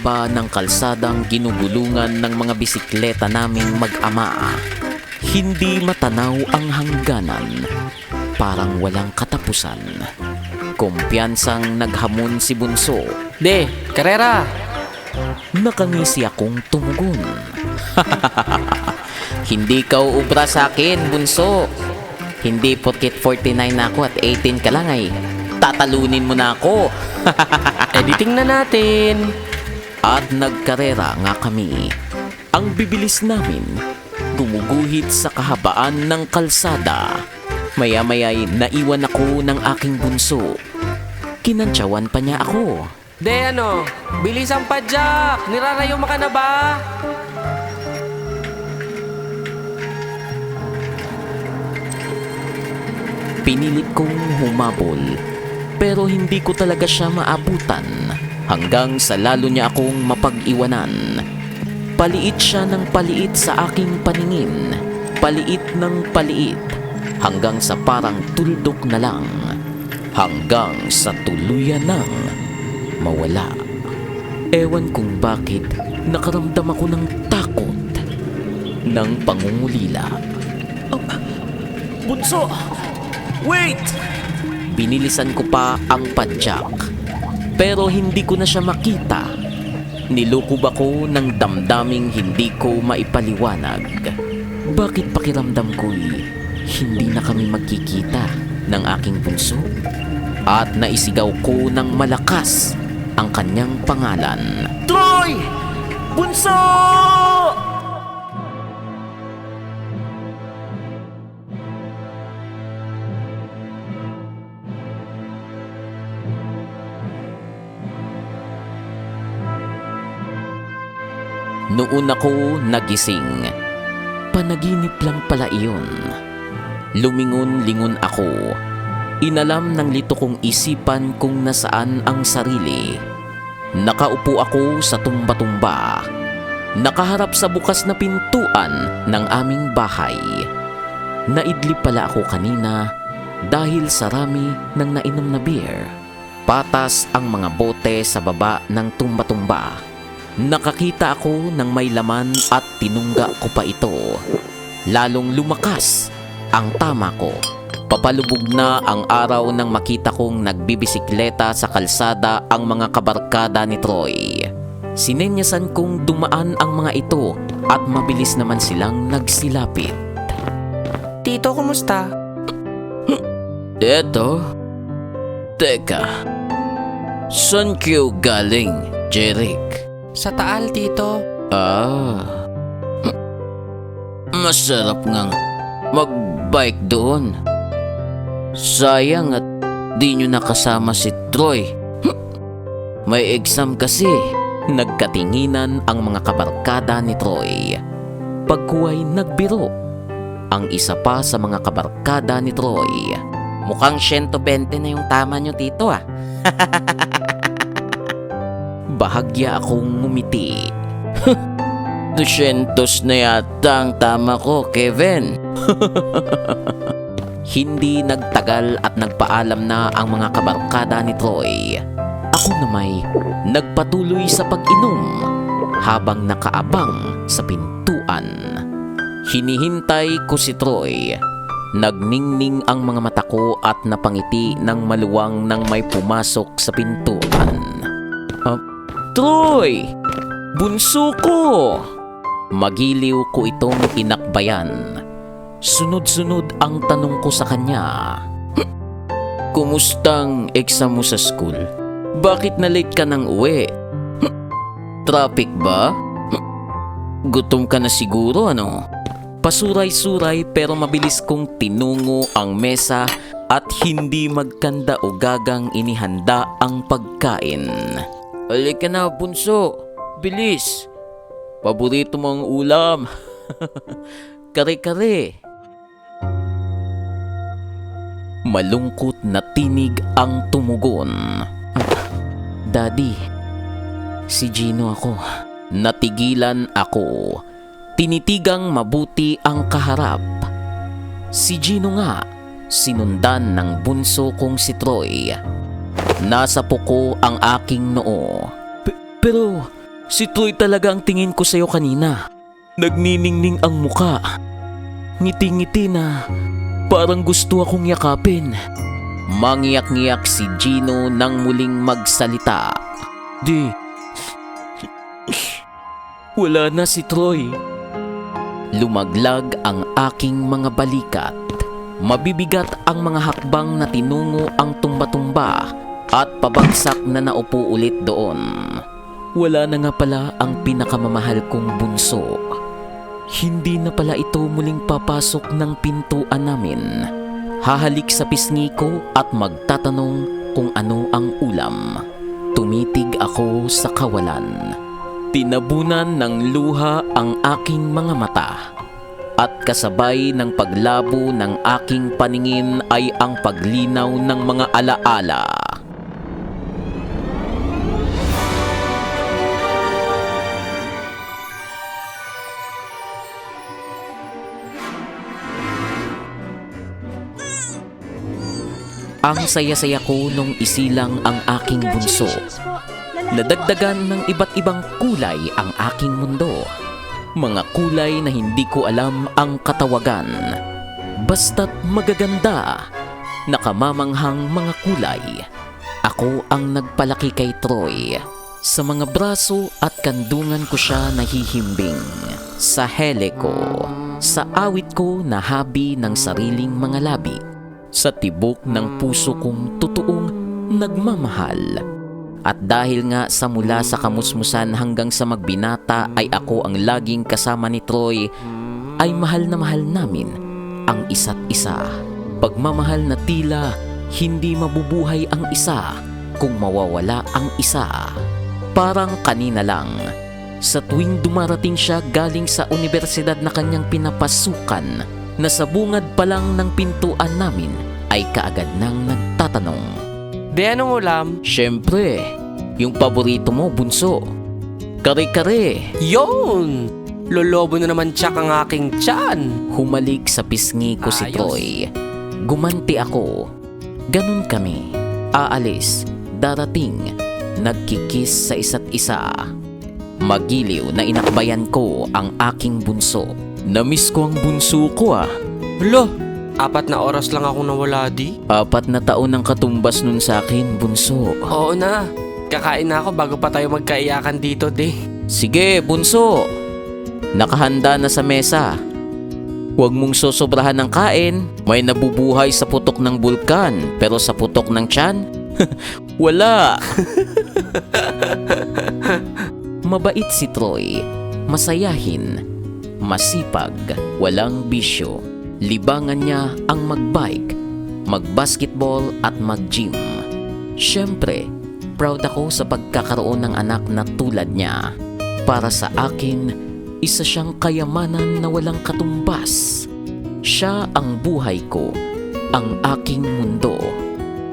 haba ng kalsadang ginugulungan ng mga bisikleta naming mag-ama. Hindi matanaw ang hangganan. Parang walang katapusan. Kumpiyansang naghamon si Bunso. De, karera! Nakangisi akong tumugon. Hindi ka uubra sa akin, Bunso. Hindi porket 49 na ako at 18 ka lang ay tatalunin mo na ako. Editing na natin. At nagkarera nga kami. Ang bibilis namin, gumuguhit sa kahabaan ng kalsada. Maya-maya'y naiwan ako ng aking bunso. Kinantsawan pa niya ako. De, ano? Bilisan pa, Jack! Nirarayo mo ka na ba? Pinilit kong humabol, pero hindi ko talaga siya maabutan hanggang sa lalo niya akong mapag-iwanan. Paliit siya ng paliit sa aking paningin, paliit ng paliit, hanggang sa parang tuldok na lang, hanggang sa tuluyan ng mawala. Ewan kung bakit nakaramdam ako ng takot, ng pangungulila. Oh, bunso! Wait! Binilisan ko pa ang padyak. Pero hindi ko na siya makita. Nilukob ako ng damdaming hindi ko maipaliwanag. Bakit pakiramdam ko'y hindi na kami magkikita ng aking bunso? At naisigaw ko ng malakas ang kanyang pangalan. Troy! Bunso! Noon ako nagising. Panaginip lang pala iyon. Lumingon-lingon ako. Inalam ng lito kong isipan kung nasaan ang sarili. Nakaupo ako sa tumba-tumba. Nakaharap sa bukas na pintuan ng aming bahay. Naidlip pala ako kanina dahil sa rami ng nainom na beer. Patas ang mga bote sa baba ng tumba-tumba. Nakakita ako ng may laman at tinungga ko pa ito. Lalong lumakas ang tama ko. Papalubog na ang araw nang makita kong nagbibisikleta sa kalsada ang mga kabarkada ni Troy. Sinenyasan kong dumaan ang mga ito at mabilis naman silang nagsilapit. Tito, kumusta? Eto? Teka. Saan kayo galing, Jeric? Sa Taal, Tito. Ah. Masarap ngang mag-bike doon. Sayang at di nyo nakasama si Troy. May exam kasi. Nagkatinginan ang mga kabarkada ni Troy. Pagkuway nagbiro. Ang isa pa sa mga kabarkada ni Troy. Mukhang 120 na yung tama nyo, Tito ah. Bahagya akong ngumiti. 200 na yata ang tama ko, Kevin. Hindi nagtagal at nagpaalam na ang mga kabarkada ni Troy. Ako na may nagpatuloy sa pag-inom habang nakaabang sa pintuan. Hinihintay ko si Troy. Nagningning ang mga mata ko at napangiti ng maluwang nang may pumasok sa pintuan. Troy! Bunso ko! Magiliw ko itong inakbayan. Sunod-sunod ang tanong ko sa kanya. Kumustang exam mo sa school? Bakit na late ka nang uwi? Traffic ba? Gutom ka na siguro ano? Pasuray-suray pero mabilis kong tinungo ang mesa at hindi magkanda o gagang inihanda ang pagkain. Halika na, bunso. Bilis. Paborito mong ulam. Kare-kare. Malungkot na tinig ang tumugon. Daddy, si Gino ako. Natigilan ako. Tinitigang mabuti ang kaharap. Si Gino nga, sinundan ng bunso kong si Troy. Nasa puko ang aking noo. pero si Troy talaga ang tingin ko sa'yo kanina. Nagniningning ang muka. Ngiti-ngiti na parang gusto akong yakapin. Mangiyak-ngiyak si Gino nang muling magsalita. Di, wala na si Troy. Lumaglag ang aking mga balikat. Mabibigat ang mga hakbang na tinungo ang tumba-tumba at pabagsak na naupo ulit doon. Wala na nga pala ang pinakamamahal kong bunso. Hindi na pala ito muling papasok ng pintuan namin. Hahalik sa pisngi ko at magtatanong kung ano ang ulam. Tumitig ako sa kawalan. Tinabunan ng luha ang aking mga mata. At kasabay ng paglabo ng aking paningin ay ang paglinaw ng mga alaala. Ang saya-saya ko nung isilang ang aking bunso. Nadagdagan ng iba't ibang kulay ang aking mundo. Mga kulay na hindi ko alam ang katawagan. Basta't magaganda. Nakamamanghang mga kulay. Ako ang nagpalaki kay Troy. Sa mga braso at kandungan ko siya nahihimbing. Sa hele ko. Sa awit ko na habi ng sariling mga labi. Sa tibok ng puso kong totoong nagmamahal. At dahil nga sa mula sa kamusmusan hanggang sa magbinata ay ako ang laging kasama ni Troy, ay mahal na mahal namin ang isa't isa. Pagmamahal na tila hindi mabubuhay ang isa kung mawawala ang isa. Parang kanina lang, sa tuwing dumarating siya galing sa universidad na kanyang pinapasukan, na sa bungad pa lang ng pintuan namin ay kaagad nang nagtatanong. Di anong ulam? Siyempre, yung paborito mo, bunso. Kare-kare. Yun! Lolobo na naman tsak ang aking tiyan. Humalik sa pisngi ko si Ayos. Troy. Gumanti ako. Ganun kami. Aalis, darating, nagkikis sa isa't isa. Magiliw na inakbayan ko ang aking bunso. Namiss ko ang bunso ko ah. Lo, apat na oras lang ako nawala di. Apat na taon ang katumbas nun sa akin, bunso. Oo na. Kakain na ako bago pa tayo magkaiyakan dito, di. Sige, bunso. Nakahanda na sa mesa. Huwag mong sosobrahan ng kain. May nabubuhay sa putok ng bulkan, pero sa putok ng tiyan, wala. Mabait si Troy. Masayahin. Masipag. Walang bisyo. Libangan niya ang magbike, magbasketball at mag-gym. Siyempre, proud ako sa pagkakaroon ng anak na tulad niya. Para sa akin, isa siyang kayamanan na walang katumbas. Siya ang buhay ko, ang aking mundo.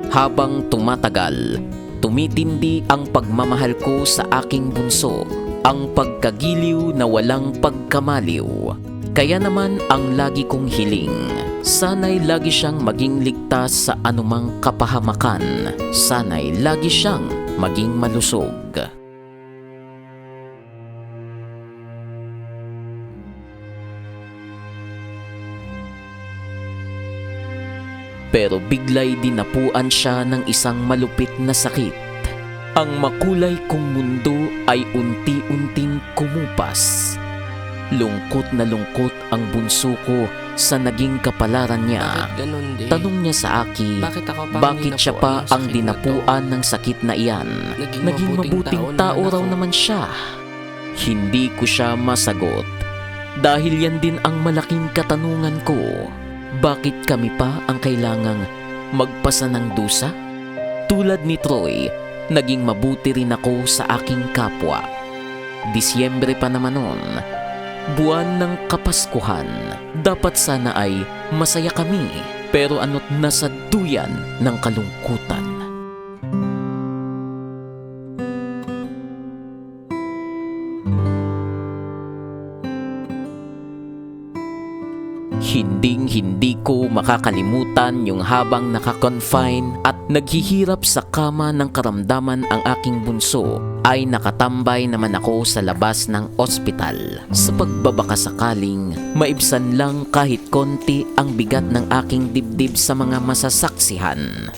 Habang tumatagal, tumitindi ang pagmamahal ko sa aking bunso, ang pagkagiliw na walang pagkamaliw. Kaya naman ang lagi kong hiling, sana'y lagi siyang maging ligtas sa anumang kapahamakan. Sana'y lagi siyang maging malusog. Pero biglay dinapuan siya ng isang malupit na sakit. Ang makulay kong mundo ay unti-unting kumupas. Lungkot na lungkot ang bunso ko sa naging kapalaran niya. Bakit ganun, di? Tanong niya sa akin, Bakit ako pa bakit siya pa ang dinapuan ng sakit na iyan? Naging Naging mabuting mabuting tao tao raw naman siya. Hindi ko siya masagot. Dahil yan din ang malaking katanungan ko. Bakit kami pa ang kailangang magpasa ng dusa? Tulad ni Troy, naging mabuti rin ako sa aking kapwa. Disyembre pa naman noon, buwan ng Kapaskuhan. Dapat sana ay masaya kami, pero ano't nasa duyan ng kalungkutan. Hinding hindi ko makakalimutan yung habang nakakonfine at naghihirap sa kama ng karamdaman ang aking bunso ay nakatambay naman ako sa labas ng ospital sa pagbabaka sakaling maibsan lang kahit konti ang bigat ng aking dibdib sa mga masasaksihan.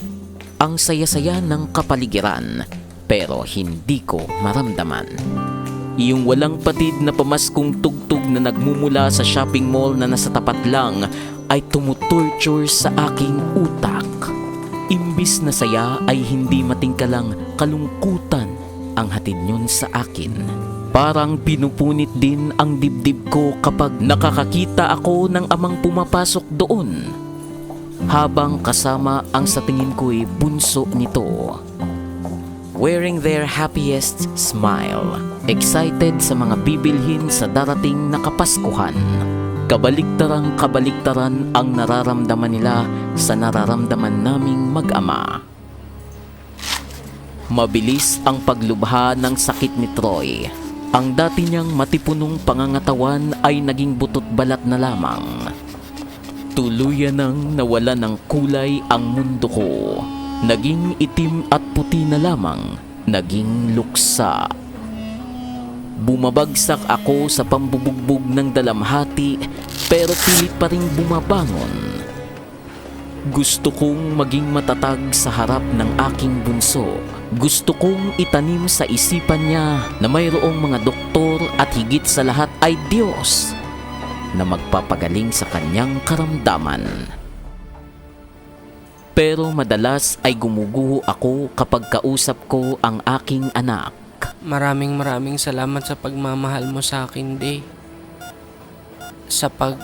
Ang saya-saya ng kapaligiran pero hindi ko maramdaman. Yung walang patid na pamaskong tugtog na nagmumula sa shopping mall na nasa tapat lang ay tumutorture sa aking utak. Imbis na saya ay hindi matingkalang kalungkutan ang hatid yun sa akin. Parang pinupunit din ang dibdib ko kapag nakakakita ako ng amang pumapasok doon. Habang kasama ang sa tingin ko'y bunso nito wearing their happiest smile. Excited sa mga bibilhin sa darating na Kapaskuhan. Kabaliktarang kabaliktaran ang nararamdaman nila sa nararamdaman naming mag-ama. Mabilis ang paglubha ng sakit ni Troy. Ang dati niyang matipunong pangangatawan ay naging butot balat na lamang. Tuluyan nang nawala ng kulay ang mundo ko. Naging itim at puti na lamang, naging luksa. Bumabagsak ako sa pambubugbog ng dalamhati pero pilit pa rin bumabangon. Gusto kong maging matatag sa harap ng aking bunso. Gusto kong itanim sa isipan niya na mayroong mga doktor at higit sa lahat ay Diyos na magpapagaling sa kanyang karamdaman. Pero madalas ay gumuguho ako kapag kausap ko ang aking anak. Maraming maraming salamat sa pagmamahal mo sa akin, Day. Sa pag...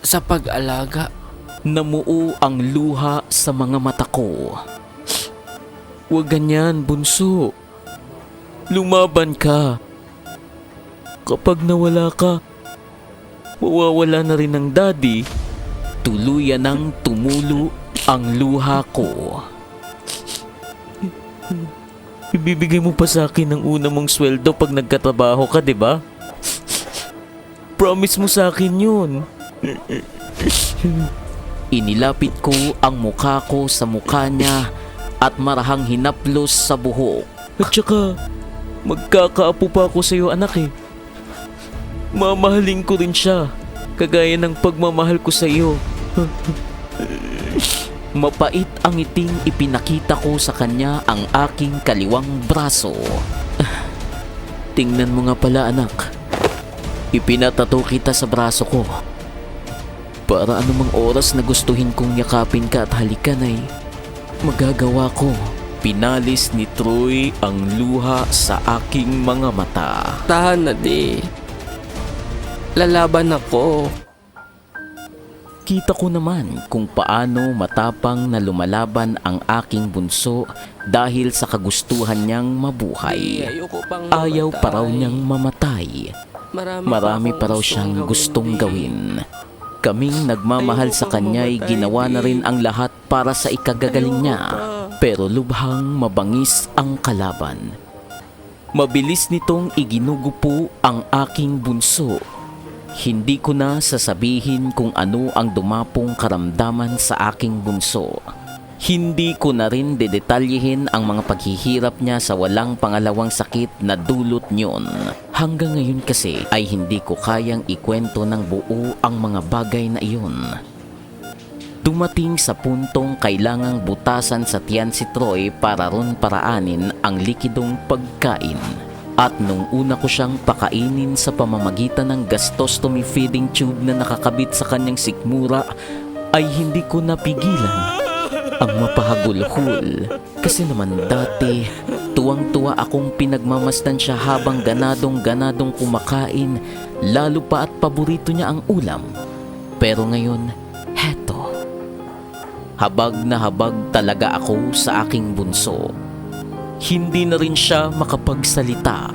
Sa pag-alaga. Namuo ang luha sa mga mata ko. Huwag ganyan, bunso. Lumaban ka. Kapag nawala ka, mawawala na rin ang daddy. Tuluyan ng tumulo ang luha ko. Ibibigay mo pa sa akin ang una mong sweldo pag nagkatrabaho ka, di ba? Promise mo sa akin yun. Inilapit ko ang mukha ko sa mukha niya at marahang hinaplos sa buhok. At saka, magkakaapo pa ako sa iyo anak eh. Mamahalin ko rin siya, kagaya ng pagmamahal ko sa iyo. Mapait ang iting ipinakita ko sa kanya ang aking kaliwang braso. Tingnan mo nga pala anak. Ipinatato kita sa braso ko. Para anumang oras na gustuhin kong yakapin ka at halikan ay magagawa ko. Pinalis ni Troy ang luha sa aking mga mata. Tahan na, Day. Lalaban ako. Kita ko naman kung paano matapang na lumalaban ang aking bunso dahil sa kagustuhan niyang mabuhay. Ayaw pa raw niyang mamatay. Marami, pa raw siyang gustong gawin. Kaming nagmamahal sa kanya'y ginawa na rin ang lahat para sa ikagagaling niya. Pero lubhang mabangis ang kalaban. Mabilis nitong iginugupo ang aking bunso. Hindi ko na sasabihin kung ano ang dumapong karamdaman sa aking bunso. Hindi ko na rin dedetalyehin ang mga paghihirap niya sa walang pangalawang sakit na dulot niyon. Hanggang ngayon kasi ay hindi ko kayang ikwento ng buo ang mga bagay na iyon. Dumating sa puntong kailangang butasan sa tiyan si Troy para ron paraanin ang likidong pagkain. At nung una ko siyang pakainin sa pamamagitan ng gastostomy feeding tube na nakakabit sa kanyang sikmura, ay hindi ko napigilan ang mapahagulhol. Kasi naman dati, Tuwang-tuwa akong pinagmamasdan siya habang ganadong-ganadong kumakain, lalo pa at paborito niya ang ulam. Pero ngayon, heto. Habag na habag talaga ako sa aking bunso. Hindi na rin siya makapagsalita.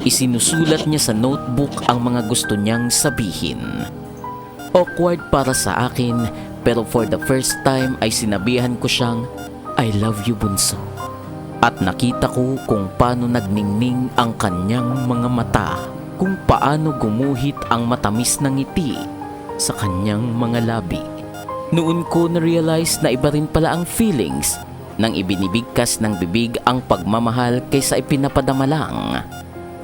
Isinusulat niya sa notebook ang mga gusto niyang sabihin. Awkward para sa akin pero for the first time ay sinabihan ko siyang I love you bunso. At nakita ko kung paano nagningning ang kanyang mga mata, kung paano gumuhit ang matamis ng ngiti sa kanyang mga labi. Noon ko na-realize na iba rin pala ang feelings nang ibinibigkas ng bibig ang pagmamahal kaysa ipinapadama lang.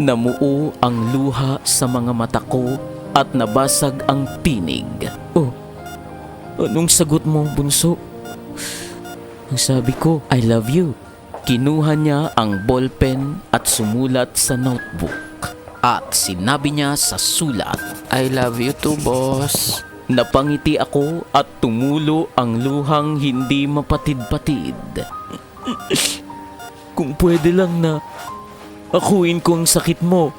Namuo ang luha sa mga mata ko at nabasag ang tinig. Oh, anong sagot mo, bunso? Ang sabi ko, I love you. Kinuha niya ang ballpen at sumulat sa notebook. At sinabi niya sa sulat, I love you too, boss. Napangiti ako at tumulo ang luhang hindi mapatid-patid. Kung pwede lang na akuin ko ang sakit mo.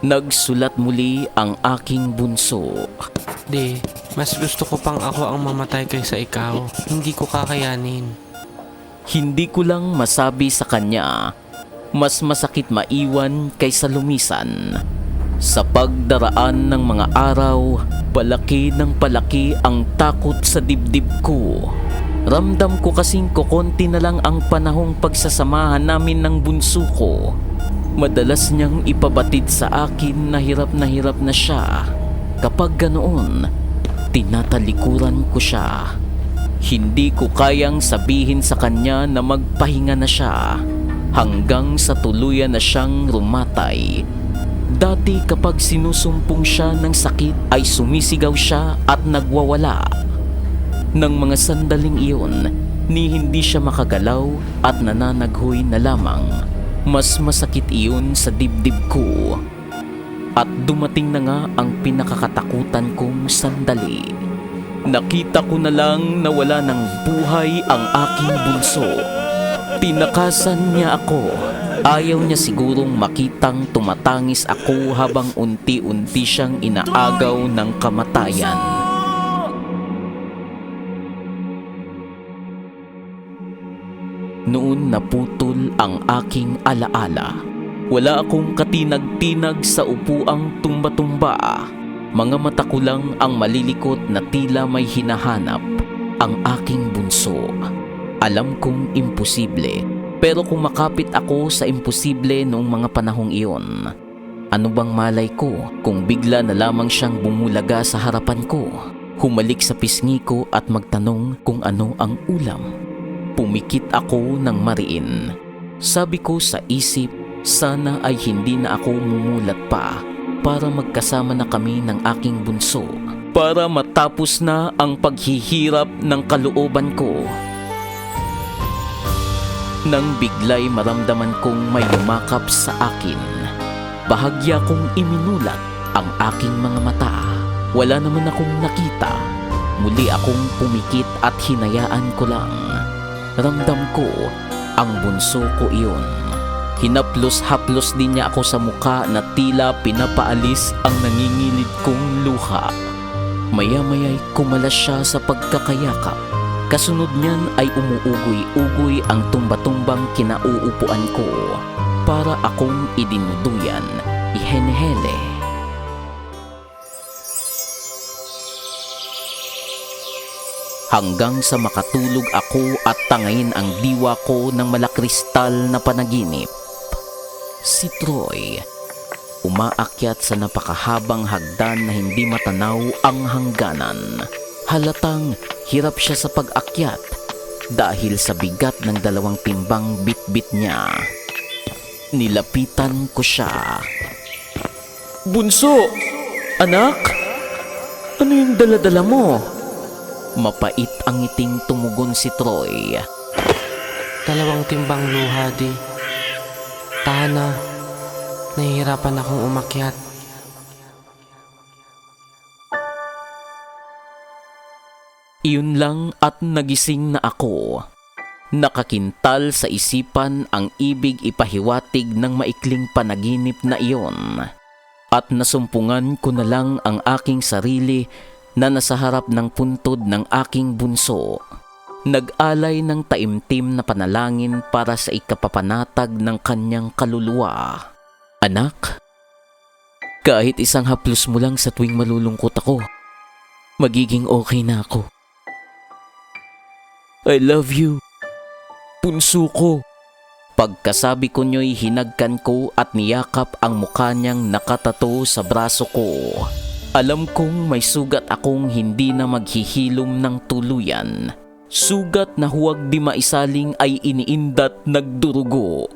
Nagsulat muli ang aking bunso. Di, mas gusto ko pang ako ang mamatay kaysa ikaw. Hindi ko kakayanin. Hindi ko lang masabi sa kanya, mas masakit maiwan kaysa lumisan. Sa pagdaraan ng mga araw, palaki ng palaki ang takot sa dibdib ko. Ramdam ko kasing kukonti na lang ang panahong pagsasamahan namin ng bunso ko. Madalas niyang ipabatid sa akin na hirap na hirap na siya. Kapag ganoon, tinatalikuran ko siya. Hindi ko kayang sabihin sa kanya na magpahinga na siya hanggang sa tuluyan na siyang rumatay. Dati kapag sinusumpong siya ng sakit ay sumisigaw siya at nagwawala. Nang mga sandaling iyon, ni hindi siya makagalaw at nananaghoy na lamang. Mas masakit iyon sa dibdib ko. At dumating na nga ang pinakakatakutan kong sandali. Nakita ko na lang na wala ng buhay ang aking bunso. Tinakasan niya ako. Ayaw niya sigurong makitang tumatangis ako habang unti-unti siyang inaagaw ng kamatayan. Noon naputol ang aking alaala. Wala akong katinag-tinag sa upuang tumba-tumba. Mga mata ko lang ang malilikot na tila may hinahanap ang aking bunso. Alam kong imposible, pero kung makapit ako sa imposible noong mga panahong iyon, ano bang malay ko kung bigla na lamang siyang bumulaga sa harapan ko, humalik sa pisngi ko at magtanong kung ano ang ulam. Pumikit ako ng mariin. Sabi ko sa isip, sana ay hindi na ako mumulat pa para magkasama na kami ng aking bunso para matapos na ang paghihirap ng kalooban ko. Nang biglay maramdaman kong may yumakap sa akin, bahagya kong iminulat ang aking mga mata. Wala naman akong nakita. Muli akong pumikit at hinayaan ko lang. Ramdam ko ang bunso ko iyon. Hinaplos-haplos din niya ako sa muka na tila pinapaalis ang nangingilid kong luha. Maya-maya'y kumalas siya sa pagkakayakap. Kasunod niyan ay umuugoy-ugoy ang tumba-tumbang kinauupuan ko para akong idinuduyan, ihenehele. Hanggang sa makatulog ako at tangayin ang diwa ko ng malakristal na panaginip. Si Troy, umaakyat sa napakahabang hagdan na hindi matanaw ang hangganan. Halatang hirap siya sa pag-akyat dahil sa bigat ng dalawang timbang bitbit niya. Nilapitan ko siya. Bunso! Anak? Ano yung daladala mo? Mapait ang ngiting tumugon si Troy. Dalawang timbang luha, di. Tahan na. Nahihirapan akong umakyat. Iyon lang at nagising na ako. Nakakintal sa isipan ang ibig ipahiwatig ng maikling panaginip na iyon. At nasumpungan ko na lang ang aking sarili na nasa harap ng puntod ng aking bunso. Nag-alay ng taimtim na panalangin para sa ikapapanatag ng kanyang kaluluwa. Anak, kahit isang haplos mo lang sa tuwing malulungkot ako, magiging okay na ako. I love you, punso ko. Pagkasabi ko niyo'y hinagkan ko at niyakap ang mukha niyang nakatato sa braso ko. Alam kong may sugat akong hindi na maghihilom ng tuluyan. Sugat na huwag di maisaling ay iniindat nagdurugo.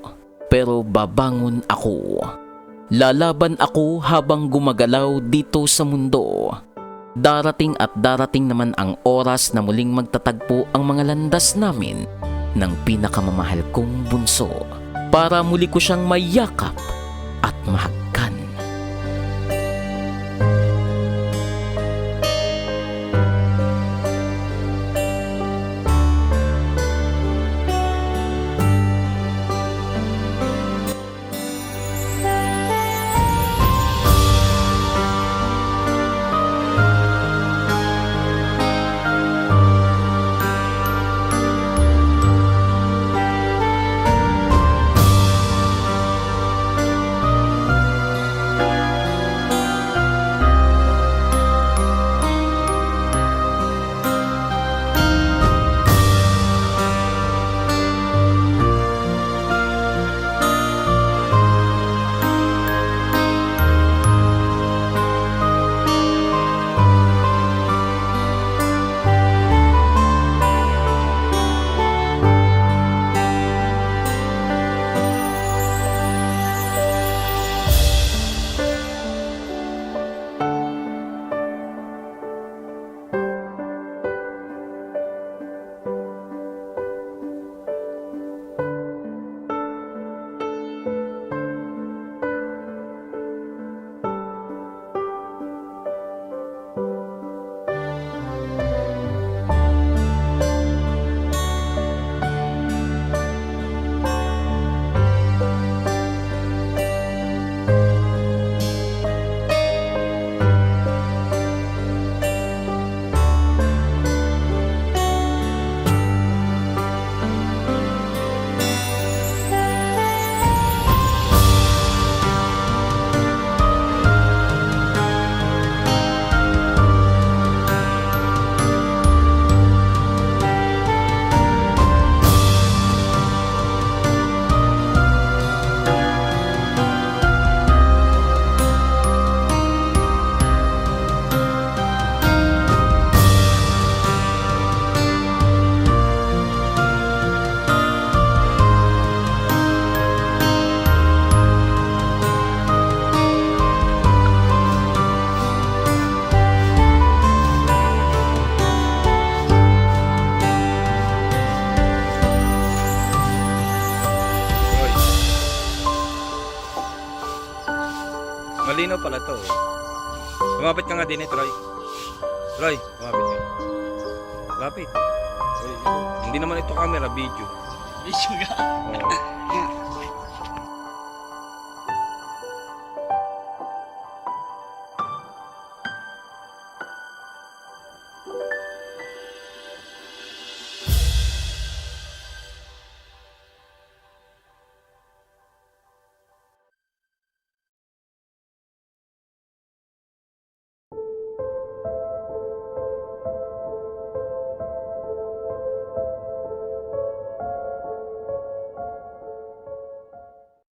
Pero babangon ako. Lalaban ako habang gumagalaw dito sa mundo. Darating at darating naman ang oras na muling magtatagpo ang mga landas namin ng pinakamamahal kong bunso para muli ko siyang mayakap at mahagkan. Malinaw pala to. Lumapit ka nga din eh, Troy. Troy, lumapit ka. Lapit. Troy. Hindi naman ito camera, video. Video ka. Oo.